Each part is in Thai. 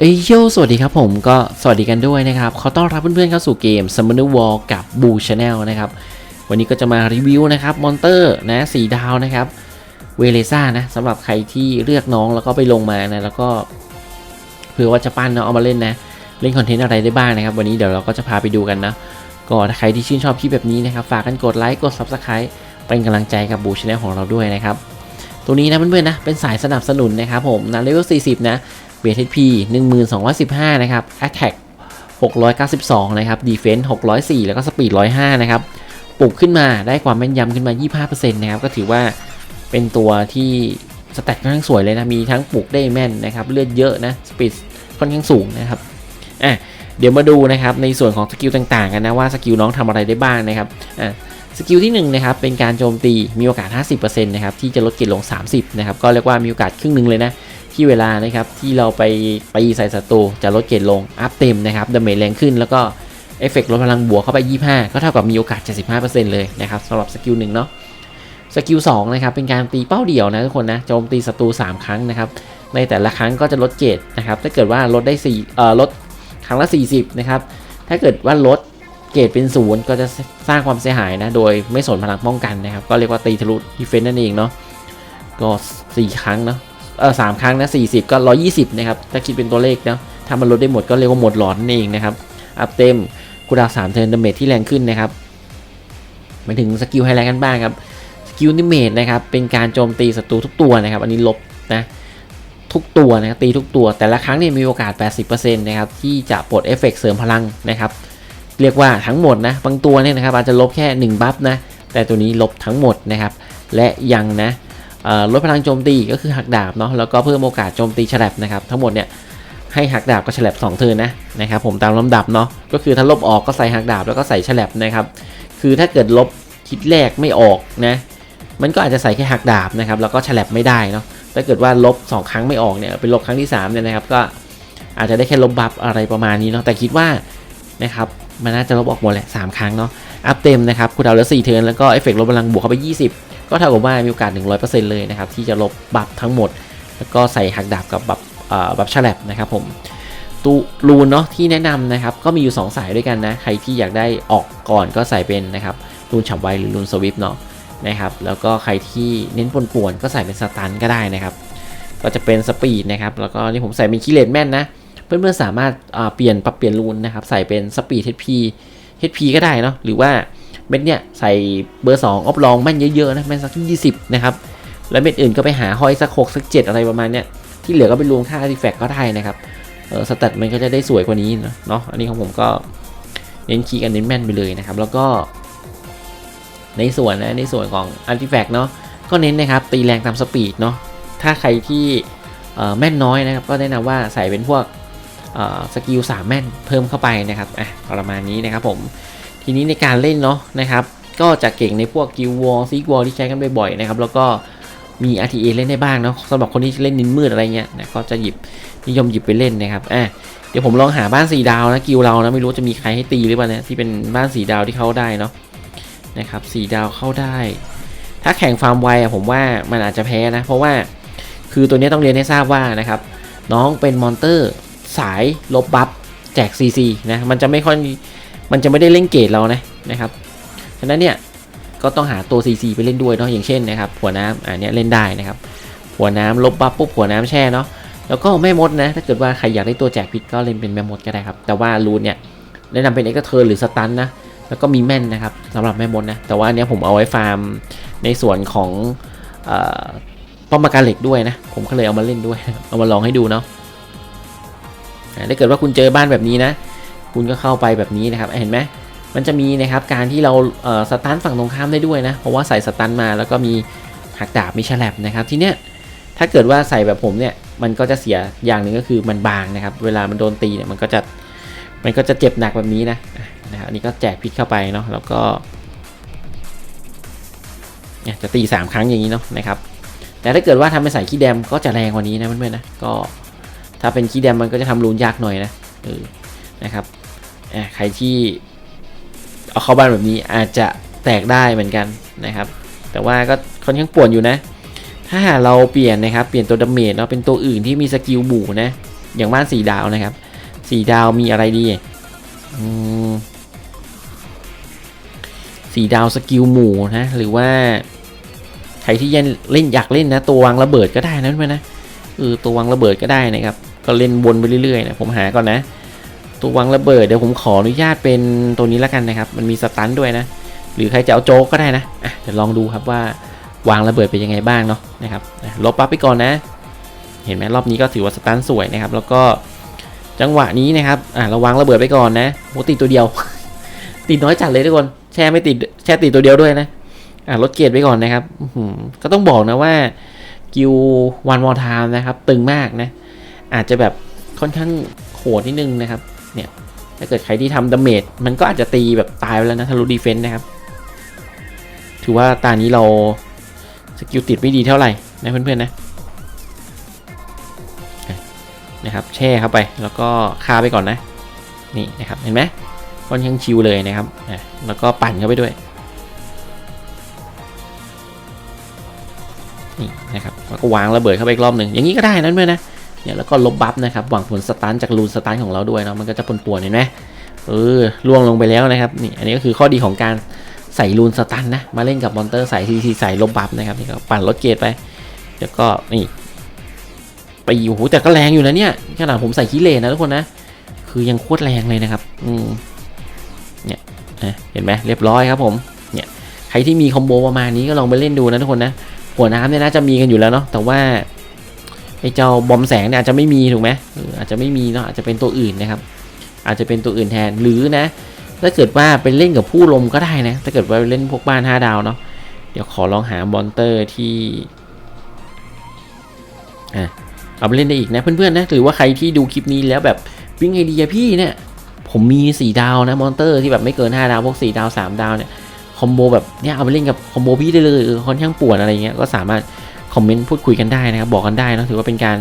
เอ้ยโยสวัสดีครับผมก็สวัสดีกันด้วยนะครับขอต้อนรับเพื่อนๆเข้าสู่เกม Summoner War กับ Boo Channel นะครับ วันนี้ก็จะมารีวิวนะครับมอนเตอร์นะสีดาวนะครับเวเลซ่านะสำหรับใครที่เลือกน้องแล้วก็ไปลงมานะแล้วก็เผื่อว่าจะปั้นเนาะเอามาเล่นนะ เล่นคอนเทนต์อะไรได้บ้างนะครับ วันนี้เดี๋ยวเราก็จะพาไปดูกันนะก็ถ้าใครที่ชื่นชอบคลิปแบบนี้นะครับ ฝากกันกดไลค์กด Subscribe เป็นกำลังใจกับ Boo Channel ของเราด้วยนะครับตัวนี้นะเพื่อนๆนะเป็นสายสนับสนุนนะครับผมนะเลเวล40 นะ เวทพี1215 นะครับ Attack 692 นะครับ Defense 604 แล้วก็ Speed 105 นะครับปลุกขึ้นมาได้ความแม่นยำขึ้นมา 25%นะครับ ก็ถือว่าเป็นตัวที่สแตทค่อนข้างสวยเลยนะ มีทั้งปลุกได้แม่นนะครับ เลือดเยอะนะ Speed ค่อนข้างสูงนะครับ อะ เดี๋ยวมาดูนะครับ ในส่วนของสกิลต่างๆ กันนะ ว่าสกิลน้องทำอะไรได้บ้างนะครับ อะ สกิลที่1นงนะครับ เป็นการโจมตี มีโอกาส 50%นะครับ ที่จะลดเกรดลง 30 นะครับ ก็เรียกว่ามีโอกาสครึ่งหนึ่งเลยนะ ที่เวลานะครับที่เราไปไปใส่ศัตรูจะลดเกรดลงอัพเต็มนะครับดาเมจแรงขึ้นแล้วก็เอฟเฟกต์ลดพลังบวกเข้าไป 25 ก็เท่ากับมีโอกาส 75%เลยนะครับสำหรับสกิลหนึ่งเนาะสกิล2นะครับเป็นการตีเป้าเดี่ยวนะทุกคนนะโจมตีศัตรู 3 ครั้งนะครับในแต่ละครั้งก็จะลดเกรดนะครับถ้าเกิดว่าลดได้4เอ่อลดครั้งละ 40 นะครับถ้าเกิดว่าลดเกรดเป็นศูนย์ก็จะสร้างความเสียหายนะโดยไม่สนพลังป้องกันนะครับก็เรียกว่าตีทะลุดีเฟนต์นั่นเองเนาะก็ 4 ครั้งเนาะ เออสามครั้งนะ40ก็120นะครับ ถ้าคิดเป็นตัวเลขนะถ้ามันลดได้หมดก็เรียกว่าหมดหลอดนั่นเองนะครับ อัพเต็มคูดาวสามเทิร์นดาเมจที่แรงขึ้นนะครับมาถึงสกิลไฮไลท์กันบ้างครับ สกิลนิเมจนะครับ เป็นการโจมตีศัตรูทุกตัวนะครับ อันนี้ลบนะ ทุกตัวนะตีทุกตัว แต่ละครั้งเนี่ยมีโอกาส 80%นะครับ ที่จะปลดเอฟเฟกต์เสริมพลังนะครับ เรียกว่าทั้งหมดนะ บางตัวเนี่ยนะครับอาจจะลบแค่ 1 บัฟนะ แต่ตัวนี้ลบทั้งหมดนะครับ และยังนะ ลดพลังโจมตีก็คือหักดาบเนาะแล้วก็เพิ่มโอกาสโจมตีฉลับนะครับทั้งหมดเนี่ยให้หักดาบกับฉลับ2เทินนะนะครับผมตามลำดับเนาะก็คือถ้าลบออกก็ใส่หักดาบแล้วก็ใส่ฉลับนะครับคือถ้าเกิดลบคิดแรกไม่ออกนะมันก็อาจจะใส่แค่หักดาบนะครับแล้วก็ฉลับไม่ได้เนาะถ้าเกิดว่าลบ 2 ครั้งไม่ออกเนี่ยเป็นลบครั้งที่3เนี่ยนะครับก็อาจจะได้แค่ลบบัฟอะไรประมาณนี้เนาะแต่คิดว่านะครับมันน่าจะลบออกหมดแหละ3ครั้งเนาะอัพเต็มนะครับคูดาวเหลือ4เทินแล้วก็เอฟเฟกต์ลดพลังบวกเข้าไป 20 ก็เท่ากับว่ามีโอกาส 100%เลยนะครับที่จะลบบัฟทั้งหมด แล้วก็ใส่หักดาบกับบัฟบัฟฉลับนะครับผมตูรูนเนาะที่แนะนำนะครับก็มีอยู่ 2 สายด้วยกันนะ ใครที่อยากได้ออกก่อนก็ใส่เป็นนะครับรูนฉับไวหรือรูนสวิฟเนาะนะครับแล้วก็ใครที่เน้นป่วนๆก็ใส่เป็นสตันก็ได้นะครับ ก็จะเป็นสปีดนะครับแล้วก็นี่ผมใส่เป็นคิเลตแม่นนะ เพื่อนๆสามารถเปลี่ยนปรับเปลี่ยนรูนนะครับใส่เป็นสปีด HP HP ก็ได้เนาะหรือว่า เม็ดเนี่ยใส่เบอร์ 2ออฟลองแม่นเยอะๆนะแม่นสักยี่สิบนะครับ แล้วเม็ดอื่นก็ไปหาห้อยสักหกสักเจ็ดอะไรประมาณเนี้ยที่เหลือก็เป็นรวมค่าอาร์ติแฟกต์ก็ได้นะครับเออสแตทมันก็จะได้สวยกว่านี้เนาะอันนี้ของผมก็เน้นคีย์กันเน้นแม่นไปเลยนะครับ แล้วก็ ในส่วนนะในส่วนของอาร์ติแฟกต์เนาะก็เน้นนะครับตีแรงตามสปีดเนาะถ้าใครที่แม่นน้อยนะครับ ก็แนะนำว่าใส่เป็นพวกสกิลสามแม่นเพิ่มเข้าไปนะครับอะประมาณนี้นะครับผม ทีนี้ในการเล่นเนาะนะครับ ก็จะเก่งในพวกกิลวอลซิกวอลที่ใช้กันบ่อยๆนะครับแล้วก็มี RTA เล่นได้บ้างเนาะสำหรับคนที่เล่นนินมืดอะไรเงี้ยนะก็จะหยิบนิยมหยิบไปเล่นนะครับอะเดี๋ยวผมลองหาบ้านสีดาวนะกิลเรานะไม่รู้จะมีใครให้ตีหรือเปล่านี่ยที่เป็นบ้านสีดาวที่เข้าได้เนาะนะครับสีดาวเข้าได้ ถ้าแข่งฟาร์มไวอะผมว่ามันอาจจะแพ้นะ เพราะว่าคือตัวนี้ต้องเรียนให้ทราบว่านะครับน้องเป็นมอนเตอร์สายลบบัฟแจก CC นะมันจะไม่ค่อย มันจะไม่ได้เล่นเกตเรานะนะครับฉะนั้นเนี่ยก็ต้องหาตัว CC ไปเล่นด้วยเนาะอย่างเช่นนะครับหัวน้ำอันนี้เล่นได้นะครับหัวน้ำลบบัฟปุ๊บหัวน้ำแช่เนาะแล้วก็แม่มดนะถ้าเกิดว่าใครอยากได้ตัวแจกพิษก็เล่นเป็นแม่มดก็ได้ครับแต่ว่ารูนเนี่ยแนะนำเป็นเอ็กเทอร์หรือสตันนะแล้วก็มีแม่นนะครับสำหรับแม่มดนะแต่ว่าเนี้ยผมเอาไว้ฟาร์มในส่วนของป้อมปราการเหล็กด้วยนะผมก็เลยเอามาเล่นด้วยเอามาลองให้ดูเนาะถ้าเกิดว่าคุณเจอบ้านแบบนี้นะ คุณก็เข้าไปแบบนี้นะครับเห็นไหมมันจะมีนะครับการที่เราสตันฝั่งตรงข้ามได้ด้วยนะ เพราะว่าใส่สตันมาแล้วก็มีหักดาบมีฉลับนะครับทีเนี้ยถ้าเกิดว่าใส่แบบผมเนี่ยมันก็จะเสียอย่างหนึ่งก็คือมันบางนะครับ เวลามันโดนตีเนี่ยมันก็จะมันก็จะเจ็บหนักแบบนี้นะนะครับอันนี้ก็แจกพิษเข้าไปเนาะแล้วก็เนี่ยจะตี 3 ครั้งอย่างนี้เนาะนะครับแต่ถ้าเกิดว่าทำเป็นใส่ขี้แดมก็จะแรงกว่านี้นะเพื่อนๆนะก็ถ้าเป็นขี้แดมมันก็จะทำรูนยากหน่อยนะเออ นะครับใครที่เอาเข้าบ้านแบบนี้อาจจะแตกได้เหมือนกันนะครับ แต่ว่าก็ค่อนข้างปวดอยู่นะ ถ้าเราเปลี่ยนนะครับ เปลี่ยนตัวดาเมจเนาะเป็นตัวอื่นที่มีสกิลบูนะ อย่างบ้านสีดาวนะครับสีดาวมีอะไรดีสีดาวสกิลหมู่นะ หรือว่าใครที่ยังเล่นอยากเล่นนะ ตัววางระเบิดก็ได้นะเพื่อนนะเออตัววางระเบิดก็ได้นะครับ ก็เล่นวนไปเรื่อยๆนะผมหาก่อนนะ ตัววางระเบิดเดี๋ยวผมขออนุญาตเป็นตัวนี้แล้วกันนะครับ มันมีสตันด้วยนะ หรือใครจะเอาโจ๊กก็ได้นะอะเดี๋ยวลองดูครับว่าวางระเบิดเป็นยังไงบ้างเนาะนะครับลบปั๊บไปก่อนนะ เห็นไหมรอบนี้ก็ถือว่าสตันสวยนะครับ แล้วก็จังหวะนี้นะครับอะเราวางระเบิดไปก่อนนะโหติดตัวเดียว ติดน้อยจัดเลยทุกคนแช่ไม่ติดแช่ติดตัวเดียวด้วยนะอะลดเกียรไปก่อนนะครับก็ต้องบอกนะว่ากิววันมอทามนะครับ ตึงมากนะ อาจจะแบบค่อนข้างโหดนิดนึงนะครับ เนี่ย ถ้าเกิดใครที่ทำดาเมจมันก็อาจจะตีแบบตายไปแล้วนะทะลุดีเฟนต์นะครับ ถือว่าตานี้เราสกิลติดไม่ดีเท่าไหร่นะเพื่อนๆนะนะครับแช่เข้าไปแล้วก็คาไปก่อนนะนี่นะครับเห็นไหมค่อนข้างชิวเลยนะครับอะแล้วก็ปั่นเข้าไปด้วยนี่นะครับแล้วก็วางระเบิดเข้าไปอีกรอบหนึ่งอย่างนี้ก็ได้นะเพื่อนนะ เนี่ยแล้วก็ลบบัฟนะครับหวังผลสตันจากรูนสตันของเราด้วยเนาะมันก็จะปนป่วนเห็นไหมเออล่วงลงไปแล้วนะครับนี่อันนี้ก็คือข้อดีของการใส่รูนสตันนะมาเล่นกับมอนเตอร์ใส่ทีทีใส่ลบบัฟนะครับนี่ก็ปั่นลดเกรดไปแล้วก็นี่ไปโอ้โหแต่ก็แรงอยู่นะเนี่ยขนาดผมใส่ขี้เลนนะทุกคนนะคือยังโคตรแรงเลยนะครับอืมเนี่ยนะเห็นไหมเรียบร้อยครับผมเนี่ยใครที่มีคอมโบประมาณนี้ก็ลองไปเล่นดูนะทุกคนนะหัวน้ำเนี่ยน่าจะมีกันอยู่แล้วเนาะแต่ว่า ไอ้เจ้าบอมแสงเนี่ยอาจจะไม่มีถูกไหมอาจจะไม่มีเนาะอาจจะเป็นตัวอื่นนะครับ อาจจะเป็นตัวอื่นแทนหรือนะ ถ้าเกิดว่าไปเล่นกับผู้ลมก็ได้นะถ้าเกิดว่าไปเล่นพวกบ้าน 5 ดาวเนาะเดี๋ยวขอลองหามอนเตอร์ที่อะเอาไปเล่นได้อีกนะเพื่อนๆนะหรือว่าใครที่ดูคลิปนี้แล้วแบบวิ่งไอเดียพี่เนี่ยผมมี 4 ดาวนะมอนเตอร์ที่แบบไม่เกิน 5 ดาวพวก 4 ดาว 3 ดาวเนี่ยคอมโบแบบเนี่ยเอาไปเล่นกับคอมโบพี่ได้เลยเออค่อนข้างปวดอะไรเงี้ยก็สามารถ คอมเมนต์พูดคุยกันได้นะครับ บอกกันได้เนะถือว่าเป็นการ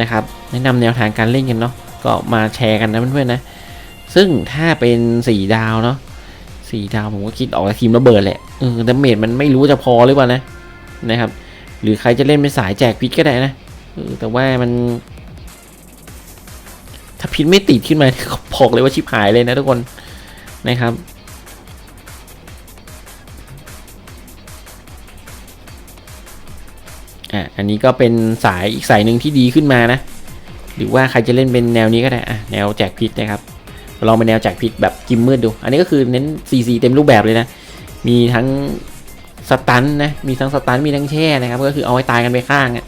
นะครับ แนะนำแนวทางการเล่นกันเนาะก็มาแชร์กันนะเพื่อนๆนะ ซึ่งถ้าเป็น 4 ดาวเนาะ4ดาวผมก็คิดออกทีมระเบิดแหละเออดาเมจมันไม่รู้จะพอหรือเปล่านะนะครับ หรือใครจะเล่นเป็นสายแจกพิษก็ได้นะออแต่ว่ามัน ถ้าพิษไม่ติดขึ้นมาบอกเลยว่าชิบหายเลยนะทุกคนนะครับ อะอันนี้ก็เป็นสายอีกสายหนึ่งที่ดีขึ้นมานะ หรือว่าใครจะเล่นเป็นแนวนี้ก็ได้อะแนวแจกพิษนะครับลองเป็นแนวแจกพิษแบบกิมมืดดู อันนี้ก็คือเน้น CC เต็มรูปแบบเลยนะ มีทั้งสตันนะมีทั้งสตันมีทั้งแช่นะครับ ก็คือเอาไว้ตายกันไปข้างอะ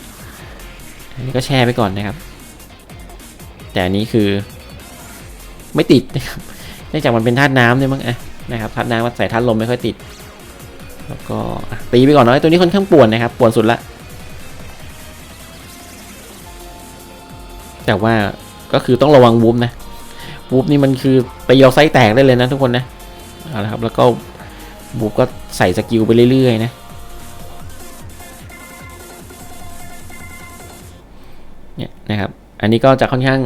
อันนี้ก็แช่ไปก่อนนะครับ แต่อันนี้คือไม่ติดนะครับเนื่องจากมันเป็นธาตุน้ำเนี่ยมั้งอะนะครับธาตุน้ำมันใส่ธาตุลมไม่ค่อยติด แล้วก็ตีไปก่อนเนาะตัวนี้ค่อนข้างป่วนนะครับป่วนสุดละ แต่ว่าก็คือต้องระวังวูฟนะวูฟนี่มันคือไปยอไส้แตกได้เลยนะทุกคนนะเอาละครับแล้วก็วูฟก็ใส่สกิลไปเรื่อยๆนะเนี่ยนะครับ อันนี้ก็จะค่อนข้าง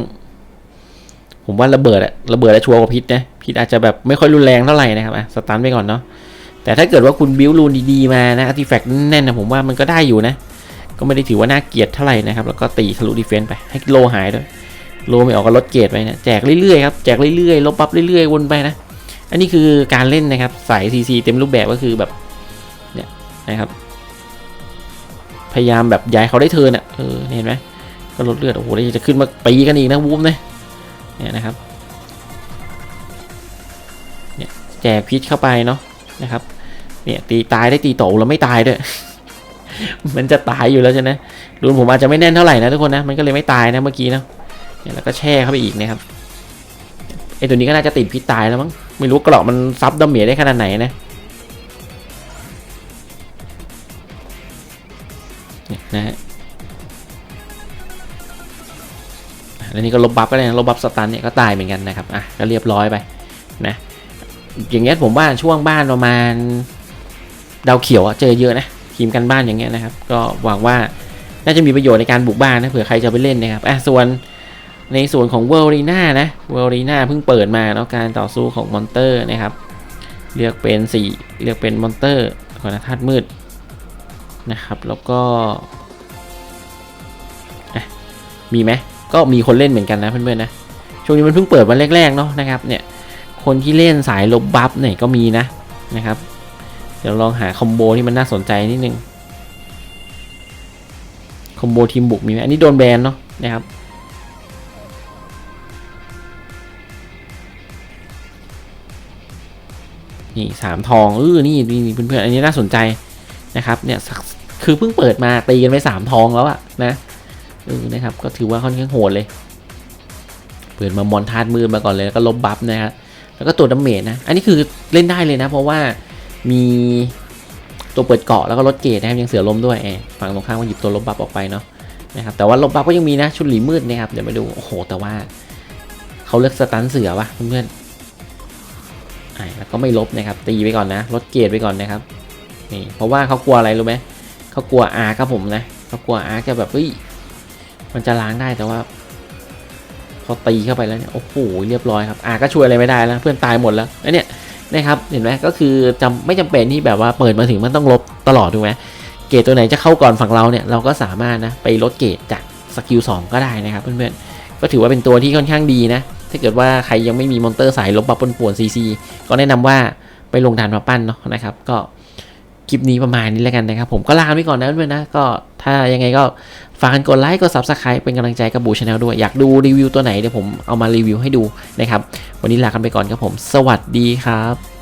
ผมว่าระเบิดอะระเบิดและชัวร์กว่าพิษนะพิษอาจจะแบบไม่ค่อยรุนแรงเท่าไหร่นะครับอะสตันไปก่อนเนาะแต่ถ้าเกิดว่าคุณบิวรูนดีๆมานะอาร์ติแฟกต์แน่นนะผมว่ามันก็ได้อยู่นะ ก็ไม่ได้ถือว่าน่าเกลียดเท่าไหร่นะครับ แล้วก็ตีทะลุดีเฟนส์ไปให้โลหายด้วย โลไม่ออกก็ลดเกรดไปนะแจกเรื่อยๆครับแจกเรื่อยๆลบปั๊บเรื่อยๆวนไปนะ อันนี้คือการเล่นนะครับสายซีซีเต็มรูปแบบก็คือแบบเนี่ยนะครับ พยายามแบบย้ายเขาได้เทินอะเออเห็นไหมก็ลดเลือดโอ้โหจะขึ้นมาปีกันอีกนะวูฟเลยเนี่ยนะครับเนี่ยแจกพิษเข้าไปเนาะนะครับเนี่ยตีตายได้ตีโตแล้วไม่ตายด้วย มันจะตายอยู่แล้วใช่ไหมรูนผมอาจจะไม่แน่นเท่าไหร่นะทุกคนนะ มันก็เลยไม่ตายนะเมื่อกี้นะแล้วก็แช่เข้าไปอีกนะครับไอตัวนี้ก็น่าจะติดพิษตายแล้วมั้ง ไม่รู้เกราะมันซับดาเมจได้ขนาดไหนนะเนี่ยนะฮะแล้วนี่ก็ลบบัฟก็ได้นะลบบัฟสตันเนี่ยก็ตายเหมือนกันนะครับ อะ ก็เรียบร้อยไปนะ อย่างเงี้ยผมว่าช่วงบ้านประมาณ ดาวเขียวอะเจอเยอะนะ ทีมกันบ้านอย่างเงี้ยนะครับ ก็หวังว่าน่าจะมีประโยชน์ในการบุกบ้านนะเผื่อใครจะไปเล่นนะครับอะส่วนในส่วนของเวลรีนานะเวลรีนาเพิ่งเปิดมาเนาะการต่อสู้ของมอนเตอร์นะครับ เลือกเป็นสี่เลือกเป็นมอนเตอร์ก่อนนะธาตุมืดนะครับ แล้วก็มีไหมก็มีคนเล่นเหมือนกันนะเพื่อนๆนะช่วงนี้มันเพิ่งเปิดวันแรกๆเนาะนะครับเนี่ยคนที่เล่นสายลบบัฟเนี่ยก็มีนะนะครับ เดี๋ยวลองหาคอมโบที่มันน่าสนใจนิดนึงคอมโบทีมบุกมีไหมอันนี้โดนแบนเนาะนะครับนี่สามทองเออนี่นี่เพื่อนๆอันนี้น่าสนใจนะครับ เนี่ยคือเพิ่งเปิดมาตีกันไปสามทองแล้วอะนะเออนะครับ ก็ถือว่าค่อนข้างโหดเลย เปิดมามอนทาดมือมาก่อนเลยแล้วก็ลบบัฟนะครับแล้วก็ตัวดาเมจนะ อันนี้คือเล่นได้เลยนะ เพราะว่า มีตัวเปิดเกาะแล้วก็ลดเกรดนะครับยังเสือลมด้วยฝั่งตรงข้ามก็หยิบตัวลบบัฟออกไปเนาะนะครับแต่ว่าลบบัฟก็ยังมีนะชุดหลีมืดนะครับเดี๋ยวมาดูโอ้โหแต่ว่าเขาเลือกสตันเสือวะเพื่อนๆอ่าแล้วก็ไม่ลบนะครับตีไปก่อนนะลดเกรดไปก่อนนะครับนี่เพราะว่าเขากลัวอะไรรู้ไหมเขากลัวอาร์ครับผมนะเขากลัวอาร์จะแบบเฮ้ยมันจะล้างได้แต่ว่า พอตีเข้าไปแล้วเนี่ยโอ้โหเรียบร้อยครับอาร์ก็ช่วยอะไรไม่ได้แล้ว เพื่อนตายหมดแล้วไอ้เนี่ย นะครับเห็นไหมก็คือจำไม่จำเป็นที่แบบว่าเปิดมาถึงมันต้องลบตลอดถูกไหมเกรดตัวไหนจะเข้าก่อนฝั่งเราเนี่ยเราก็สามารถนะไปลดเกรดจากสกิล2ก็ได้นะครับเพื่อนๆก็ถือว่าเป็นตัวที่ค่อนข้างดีนะถ้าเกิดว่าใครยังไม่มีมอนเตอร์สายลบบัฟปนป่วนซีซีก็แนะนำว่าไปลงดันมาปั้นเนาะนะครับก็ คลิปนี้ประมาณนี้แล้วกันนะครับ ผมก็ลาไปก่อนนะเพื่อนนะ ก็ถ้ายังไงก็ฝากกันกดไลค์กด Subscribe เป็นกำลังใจกับบูชาแนลด้วย อยากดูรีวิวตัวไหนเดี๋ยวผมเอามารีวิวให้ดูนะครับ วันนี้ลากันไปก่อนครับผม สวัสดีครับ